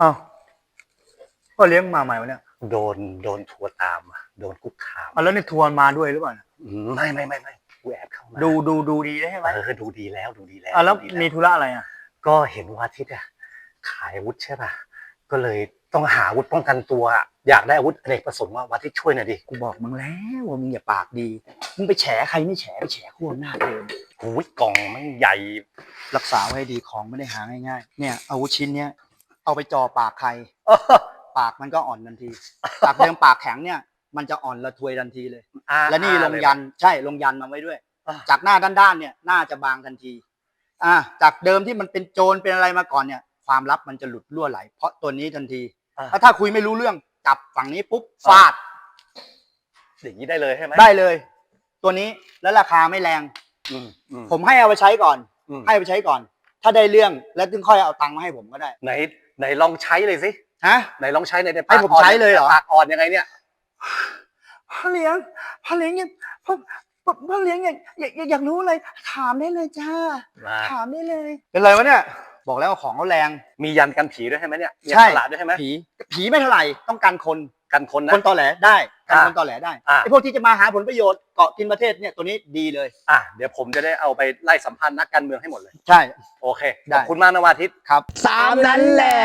อ้าวก็เลี้ยงมาใหม่วะเนี่ยโดนโดนทัวร์ตามอะโดนคุกคามอะแล้วนี่ทัวร์มาด้วยหรือเปล่าเนี่ยอืมไม่ไม่ไม่ไม่กูแอบเข้ามาดูดูดูดีได้ใช่ไหมเออดูดีแล้วดูดีแล้วอะแล้วดูดีมีธุระอะไรอะ ก็เห็นว่าทิศอะขายอาวุธใช่ป่ะก็เลยต้องหาอาวุธป้องกันตัวอะอยากได้อาวุธอเนกประสงค์ว่าวัดที่ช่วยหน่อยดิกูบอกมึงแล้วว่ามึงอย่าปากดี มึงไปแฉใครไม่แฉไปแฉขั้วหน้าเดิมหูยกล่องมันใหญ่ รักษาไว้ให้ดีของไม่ได้หาง่ายๆ เนี่ยอาวุธชิ้นเนี้ย เอาไปจ่อปากใคร ปากมันก็อ่อนทันที ปากเดิมปากแข็งเนี่ย มันจะอ่อนระทวยทันทีเลย อ่าและนี่ลงอ่ายันใช่ลงยันมาไว้ด้วย อ่า จากหน้าด้านๆเนี่ยหน้าจะบางทันที อ่า จากเดิมที่มันเป็นโจรเป็นอะไรมาก่อนเนี่ย ความลับมันจะหลุดรั่วไหล เพราะตัวนี้ทันที อ่า ถ้าถ้าคุยไม่รู้เรื่องจับฝั่งนี้ปุ๊บฟาดอย่างนี้ได้เลยใช่ไหมได้เลย ตัวนี้แล้วราคาไม่แรง อืมอืมผมให้เอาไปใช้ก่อน อืมให้ไปใช้ก่อน ถ้าได้เรื่องแล้วถึงค่อยเอาตังค์มาให้ผมก็ได้ไหนไหนลองใช้เลยสิฮะ ไหนลองใช้ในอยให้ผมใช้เลยเหรอ ปากอ่อนยังไงเนี่ยพ่อเลี้ยงพ่อเลี้ยงเนี่ยพ่อพ่อพ่อเลี้ยงอยากอยากอยากอยากรู้อะไรถามได้เลยจ้า มาถามได้เลย เป็นไรวะเนี่ย บอกแล้วว่าของเขาแรง มียันกันผีด้วยใช่ไหมเนี่ยมีใช่ฉลาดด้วยใช่ไหมผีผีไม่เท่าไหร่ต้องการคนกันคนนะคนตอแหลได้การอ่าคนตอแหลได้อ่าไอ้พวกที่จะมาหาผลประโยชน์เกาะกินประเทศเนี่ยตัวนี้ดีเลยอะเดี๋ยวผมจะได้เอาไปไล่สัมพันธ์นักการเมืองให้หมดเลย ใช่ โอเคได้ขอบคุณมากนะวาทิตครับตามนั้นแหละ